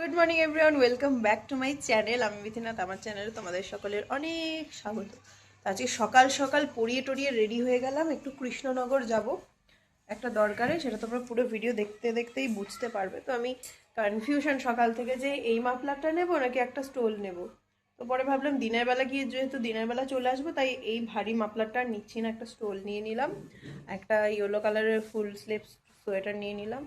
Good morning everyone welcome back to my channel আমি মিথিনাথ আমার চ্যানেলে তোমাদের সকলের অনেক স্বাগত। আজকে সকাল সকাল পরিয়ে টড়িয়ে রেডি হয়ে গেলাম। একটু কৃষ্ণনগর যাব। একটা দরকারে, সেটা তোমরা পুরো ভিডিও দেখতে দেখতেই বুঝতে পারবে। তো আমি কনফিউশন সকাল থেকে যে এই মাফলারটা নেব নাকি একটা স্টোল নেব? তো পরে ভাবলাম দিনের বেলা গিয়ে যেহেতু দিনের বেলা চলে আসব, তাই এই ভারী মাফলারটা নিচ্ছি না একটা স্টোল নিয়ে নিলাম। একটা ইয়েলো কালারের ফুল স্লিভ সোয়েটার নিয়ে নিলাম।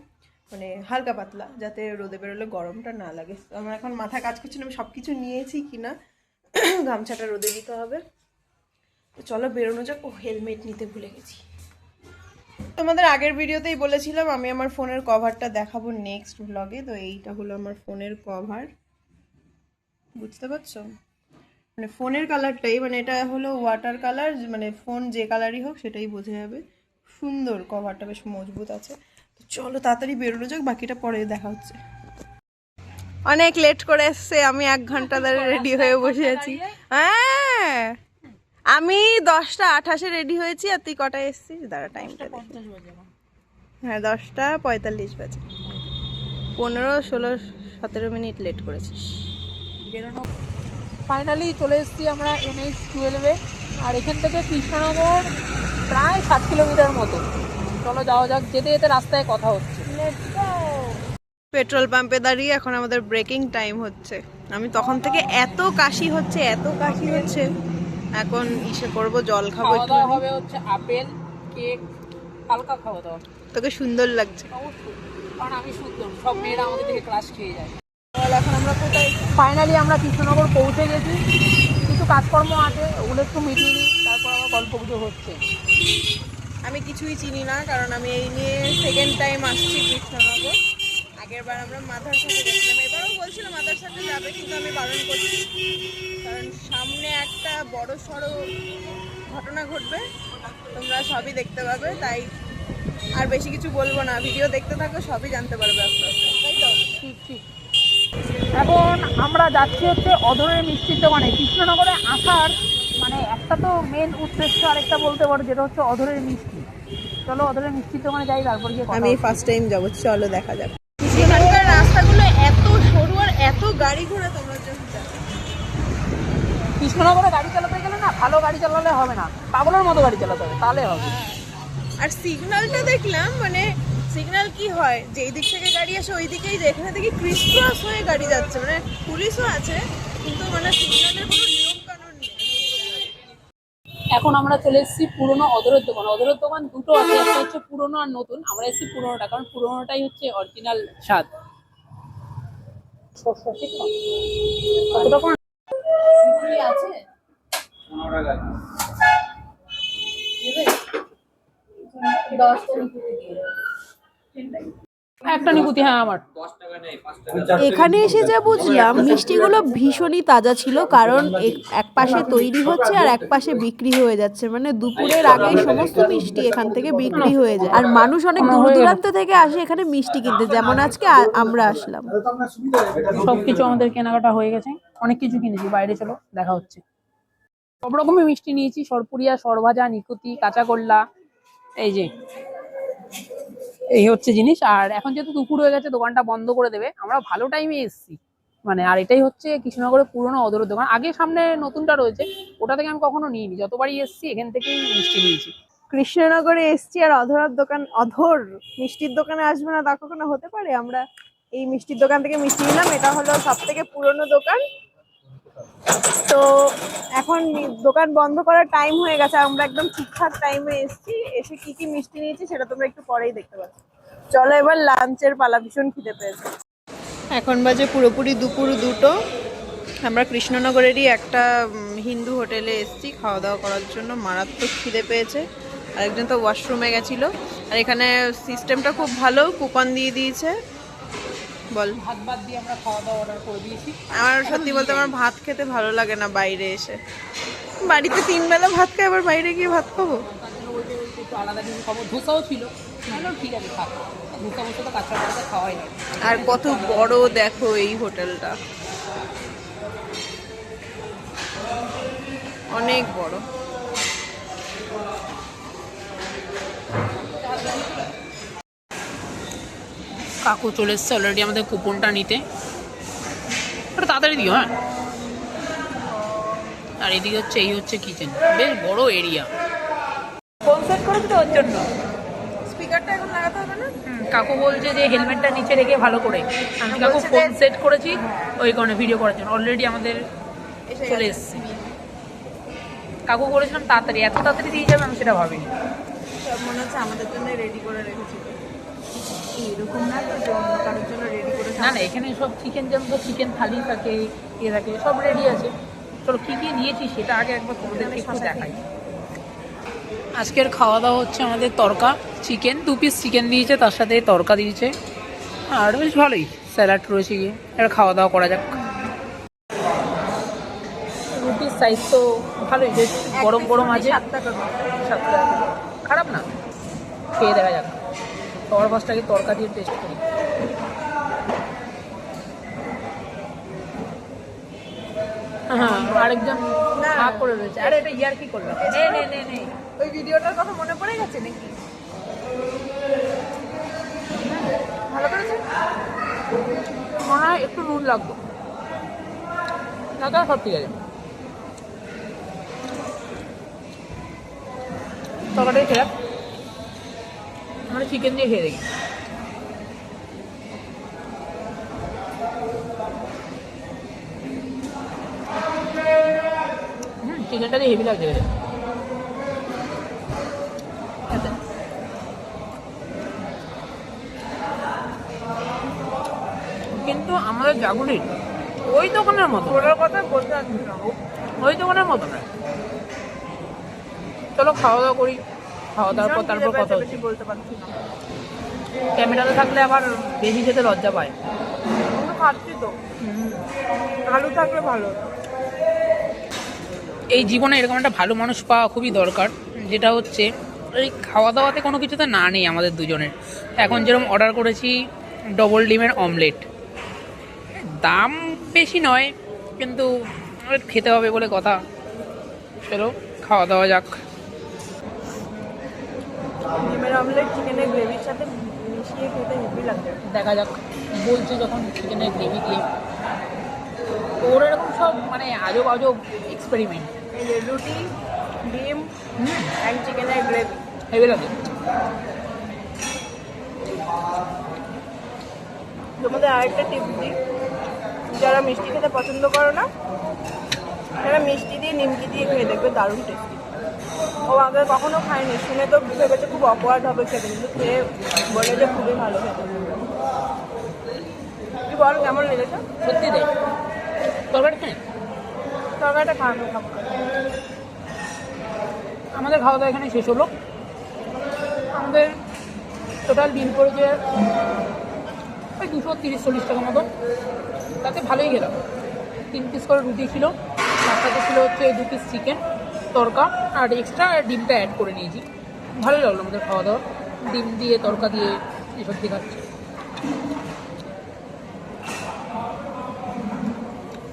মানে হালকা পাতলা, যাতে রোদে বেরোলে গরমটা না লাগে। আমার এখন মাথা কাজ করছে আমি সব কিছু নিয়েছি কিনা। গামছাটা রোদে দিতে হবে। তো চলো বেরোনো যাক। ও, হেলমেট নিতে ভুলে গেছি। তোমাদের আগের ভিডিওতেই বলেছিলাম, আমি আমার ফোনের কভারটা দেখাবো নেক্সট ব্লগে তো এইটা হলো আমার ফোনের কভার। বুঝতে পারছ? মানে ফোনের কালারটাই মানে এটা হলো ওয়াটার কালার মানে ফোন যে কালারই হোক, সেটাই বোঝা যাবে। সুন্দর কভারটা, বেশ মজবুত আছে। চলো তাড়াতাড়ি বেরোনো যাক বাকিটা পরে দেখা হচ্ছে। অনেক লেট করে এসছে আমি এক ঘণ্টা ধরে রেডি হয়ে বসে আছি। হ্যাঁ আমি দশটা আঠাশে রেডি হয়েছি আর তুই কটায় এসছিস? দাঁড়া টাইমটা হ্যাঁ দশটা পঁয়তাল্লিশ বাজে। পনেরো ষোলো সতেরো মিনিট লেট করেছিস। ফাইনালি চলে এসেছি আমরা এনএইচ টুয়েলভে আর এখান থেকে কৃষ্ণনগর প্রায় সাত কিলোমিটার মতো। চলো যাওয়া যাক যেতে যেতে রাস্তায় কথা হচ্ছে। পেট্রোল পাম্পে দাঁড়িয়ে এখন আমাদের ব্রেকিং টাইম হচ্ছে। আমি তখন থেকে এত কাশি হচ্ছে এত কাশি হচ্ছে। এখন ইসে করব জল খাব একটুখানি। হবে হচ্ছে আপেল কেক হালকা খাওয়া দাওয়া। তোকে সুন্দর লাগছে। কারণ আমি সুন্দর সব মেয়েরা আমাদের থেকে ক্লাস খেয়ে যায়। এখন আমরা কোথায়? ফাইনালি আমরা কৃষ্ণনগর পৌঁছে গেছি। কিছু কাজকর্ম আছে ওগুলো একটু মিটিয়ে নিই তারপর আবার গল্প হচ্ছে। আমি কিছুই চিনি না, কারণ আমি এই নিয়ে সেকেন্ড টাইম আসছি কৃষ্ণনগর। আগের বার আমরা মাথার সাথে গেছিলাম, এবারও বলছিল মাথার সাথে যাবে, কিন্তু আমি বারণ করছি। কারণ সামনে একটা বড় সড়ো ঘটনা ঘটবে, তোমরা সবই দেখতে পাবে, তাই আর বেশি কিছু বলব না। ভিডিও দেখতে থাকো, সবই জানতে পারবে আস্তে আস্তে। তাই তো? ঠিক ঠিক। এখন আমরা যাচ্ছি হচ্ছে অধরের মিষ্টির দোকানে। কৃষ্ণনগরে আসার মানে একটা তো মেন উদ্দেশ্য আরেকটা বলতে পারো যেটা হচ্ছে অধরের মিষ্টি। চলো অধরের মিষ্টির দোকানে যাই তারপর গিয়ে আমি ফার্স্ট টাইম যাব চলো দেখা যাক। এখানকার রাস্তাগুলো এত সরু আর এত গাড়ি ঘোড়া তোমরা। কৃষ্ণনগরে গাড়ি চালাতে গেলে না ভালো গাড়ি চালালে হবে না। পাগলের মতো গাড়ি চালাতে হবে তাহলে হবে। আর সিগন্যালটা দেখলাম মানে সিগন্যাল কি হয়? যেই দিক থেকে গাড়ি আসে ওই দিকেই যায়। এখানে দেখি ক্রিস ক্রস হয়ে গাড়ি যাচ্ছে মানে পুলিশও আছে কিন্তু মানে সিগন্যালের কোনো এখন আমরা চলে এসেছি পুরোনো অদরের দোকান। অধরের দোকান দুটো আছে, একটা হচ্ছে পুরোনো আর নতুন। আমরা এসেছি পুরোনোটা, কারণ পুরোনোটাই হচ্ছে অরিজিনাল স্বাদ? আছে? একটা নিকুতি হ্যাঁ আমার। এখানে এসে যা বুঝলাম মিষ্টিগুলো ভীষণই তাজা ছিল কারণ এক- পাশে তৈরি হচ্ছে আর এক পাশে বিক্রি হয়ে যাচ্ছে। মানে দুপুরের আগে সমস্ত মিষ্টি এখান থেকে বিক্রি হয়ে যায়। আর মানুষ অনেক দূর দূরান্ত থেকে আসে এখানে মিষ্টি কিনতে যেমন আজকে আমরা আসলাম। সব কিছু আমাদের কেনাকাটা হয়ে গেছে। অনেক কিছু কিনেছি বাইরে চলো দেখা হচ্ছে। সব রকমের মিষ্টি নিয়েছি সরপুরিয়া সরভাজা নিকুতি কাঁচাগোল্লা এই যে। এই হচ্ছে জিনিস। আর এখন যেহেতু দুপুর হয়ে গেছে, দোকানটা বন্ধ করে দেবে। আমরা ভালো টাইমে এসছি। মানে আর এটাই হচ্ছে কৃষ্ণনগরের পুরনো অদরের দোকান। আগে সামনে নতুনটা রয়েছে, ওটা থেকে আমি কখনো নিইনি। যতবারই এসেছি, এখান থেকেই মিষ্টি নিয়েছি। কৃষ্ণনগরে এসছি আর অধরার দোকান, অধর মিষ্টির দোকানে আসবে না তা কখনো হতে পারে? আমরা এই মিষ্টির দোকান থেকে মিষ্টি নিলাম। এটা হলো সব থেকে পুরনো দোকান। তো এখন দোকান বন্ধ করার টাইম হয়ে গেছে আমরা একদম ঠিকঠাক টাইমে এসেছি, এসে কি কি মিষ্টি নিয়েছি সেটা তোমরা একটু পরেই দেখতে পাচ্ছ চলো এবার লাঞ্চের পালা, ভীষণ খিদে পেয়েছে। এখন বাজে পুরোপুরি দুপুর দুটো। আমরা কৃষ্ণনগরেরই একটা হিন্দু হোটেলে এসেছি খাওয়া দাওয়া করার জন্য মারাত্মক খিদে পেয়েছে। আরেকজন তো ওয়াশরুমে গেছিল। আর এখানে সিস্টেমটা খুব ভালো কুপন দিয়ে দিয়েছে। বল। ভাত বাদ দিয়ে আমরা খাওয়া দাওয়া অর্ডার করে দিয়েছি। আমার সত্যি বলতে আমার ভাত খেতে ভালো লাগে না বাইরে এসে। বাড়িতে তিন বেলা ভাত খাই আবার বাইরে গিয়ে ভাত খাব? আলাদা কিছু খাব ধোসাও ছিল ঠিক আছে থাক। ধোসা মশা তো কাঁচা কাঁচা খাওয়াই না। আর কত বড় দেখো এই হোটেলটা। অনেক বড়। কাকু চলে এসছে অলরেডি আমাদের কুপনটা নিতে। ওটা তাড়াতাড়ি দিও হ্যাঁ। আর এদিকে হচ্ছে এই হচ্ছে কিচেন বেশ বড় এরিয়া ফোন সেট করেছি তো ওর জন্য? স্পিকারটা এখন লাগাতে হবে না? কাকু বলছে যে হেলমেটটা নিচে রেখে ভালো করে। আমি কাকু ফোন সেট করেছি ওই কারণে ভিডিও করার জন্য। অলরেডি আমাদের চলে। এসছে। কাকু বলেছিলাম তাড়াতাড়ি এত তাড়াতাড়ি দিয়ে যাবে আমি সেটা ভাবিনি। সব মনে হচ্ছে আমাদের জন্য রেডি করে রেখেছিল এরকম না তো কারোর জন্য রেডি করে না না এখানে সব চিকেন যেমন তো চিকেন থালি থাকে ইয়ে থাকে সব রেডি আছে। চলো কী কী নিয়েছি সেটা আগে একবার তোমাদেরকে একটু দেখাই। আজকের খাওয়া দাওয়া হচ্ছে আমাদের তরকা চিকেন দু পিস চিকেন দিয়েছে তার সাথে তরকা দিয়েছে। আর বেশ ভালোই স্যালাড রয়েছে গিয়ে। এবার খাওয়া দাওয়া করা যাক। রুটির সাইজ তো ভালোই বেশ গরম গরম আছে। সাত টাকা। খারাপ না খেয়ে দেখা যাক। সবার ফার্স্টটাকে তরকা দিয়ে টেস্ট করি। হ্যাঁ আরেকজন। ভাগ করে রয়েছে। আরে এটা ইয়ার কি করল? নে নে নে নে। ওই ভিডিওটার কথা মনে পড়ে গেছে নাকি? ভালো করেছে? মনে হয় একটু নুন না তো সব ঠিক আছে। তরকাটাই খেলাম আমরা চিকেন দিয়ে খেয়ে দেখি। চিকেনটা দিয়ে হেভি লাগছে। কিন্তু আমাদের জাগুলির ওই দোকানের মতো। ওটার কথা বলতে না। ওই দোকানের মতো না চলো খাওয়া দাওয়া করি। খাওয়া দাওয়ার পর তারপর কথা হচ্ছে। ক্যামেরাতে থাকলে আবার বেশি খেতে লজ্জা পায়। খাচ্ছি তো। আলু থাকলে ভালো। এই জীবনে এরকম একটা ভালো মানুষ পাওয়া খুবই দরকার যেটা হচ্ছে এই খাওয়া দাওয়াতে কোনো কিছুতে না নেই আমাদের দুজনের। এখন যেরকম অর্ডার করেছি ডবল ডিমের অমলেট দাম বেশি নয় কিন্তু খেতে হবে বলে কথা। চলো খাওয়া দাওয়া যাক। ডিমের অমলেট চিকেনের গ্রেভির সাথে মিশিয়ে খেতে হেভি লাগবে দেখা যাক বলছে যখন চিকেনের গ্রেভি দিয়ে। ওর এরকম সব মানে আজব আজব এক্সপেরিমেন্ট এই যে রুটি ডিম অ্যান্ড চিকেনের গ্রেভি হেভি লাগে। তোমাদের আরেকটা টিপ দিই। যারা মিষ্টি খেতে পছন্দ করো না তারা মিষ্টি দিয়ে নিমকি দিয়ে খেয়ে দেখবে দারুণ টেস্টি ও আগে কখনো খায়নি। শুনে তো ভেবেছে খুব অকওয়ার্ড হবে খেতে কিন্তু খেয়ে বলে যে খুবই ভালো খেতে। তুই বল কেমন লেগেছে? সত্যি দেয় তরকারি খেয়ে? তরকারিটা খাওয়ানো খাব আমাদের খাওয়া দাওয়া এখানে শেষ হলো। আমাদের টোটাল বিল পড়েছে ওই দুশো তিরিশ চল্লিশ টাকা মতো তাতে ভালোই গেলাম তিন পিস করে রুটি ছিল তার সাথে ছিল হচ্ছে দু পিস চিকেন তরকা আর এক্সট্রা ডিমটা অ্যাড করে নিয়েছি। ভালো লাগল আমাদের খাওয়া দাওয়া ডিম দিয়ে তরকা দিয়ে এসব দিয়ে খাচ্ছি।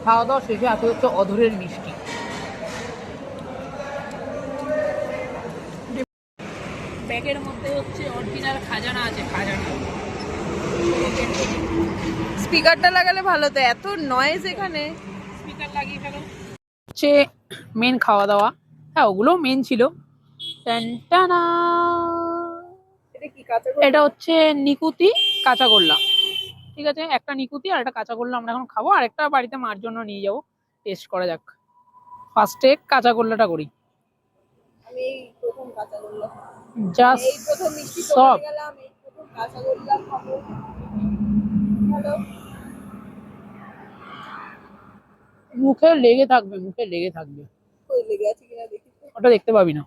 খাওয়া দাওয়া শেষে আছে হচ্ছে অধরের মিষ্টি। ব্যাগের মধ্যে হচ্ছে অরিজিনাল খাজানা আছে খাজানা। স্পিকারটা লাগালে ভালো তো এত নয়েজ এখানে। স্পিকার লাগিয়ে ফেলো। হচ্ছে মেন খাওয়া দাওয়া হ্যাঁ ওগুলো মেন ছিল। এটা হচ্ছে নিকুতি কাঁচা গোল্লা ঠিক আছে একটা নিকুতি আর একটা কাঁচা গোল্লা আমরা এখন খাব। আর একটা বাড়িতে মার জন্য নিয়ে যাব। টেস্ট করা যাক। ফার্স্টে কাঁচা গোল্লাটা করি। জাস্ট সব মুখে লেগে থাকবে মুখে লেগে থাকবে। লেগে আছে কিনা দেখি ওটা দেখতে পাবি না।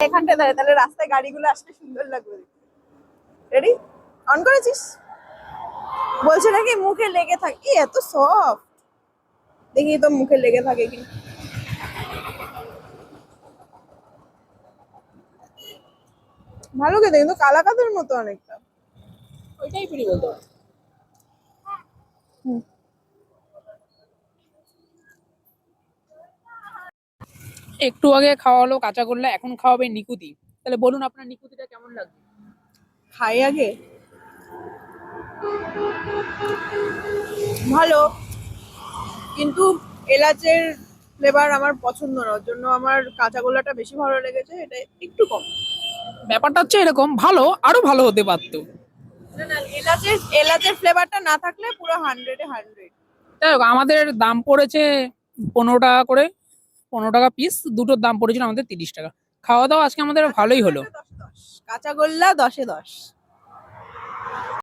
এখানটা দাঁড়ায় তাহলে রাস্তায় গাড়িগুলো আসলে সুন্দর লাগবে রেডি অন করেছিস? বলছে নাকি মুখে লেগে থাকে। ই, এত সফট দেখি তো মুখে লেগে থাকে কি ভালো খেতে কিন্তু কালাকাদের মতো অনেকটা। ওইটাই ফ্রি বলতে একটু আগে খাওয়া হলো কাঁচা গোল্লা এখন খাওয়াবে নিকুতি। তাহলে বলুন আপনার নিকুতিটা কেমন লাগবে খাই আগে? ভালো। কিন্তু এলাচের ফ্লেভার আমার পছন্দ না ওর জন্য আমার কাঁচা গোলাটা বেশি ভালো লেগেছে এটা একটু কম। ব্যাপারটা হচ্ছে এরকম ভালো আরও ভালো হতে পারতো। না না এলাচের এলাচের ফ্লেভারটা না থাকলে পুরো হান্ড্রেডে হান্ড্রেড যাই হোক আমাদের দাম পড়েছে পনেরো টাকা করে পনেরো টাকা পিস দুটোর দাম পড়েছিল আমাদের তিরিশ টাকা। খাওয়া দাওয়া আজকে আমাদের ভালোই হলো। কাঁচা গোল্লা দশে দশ।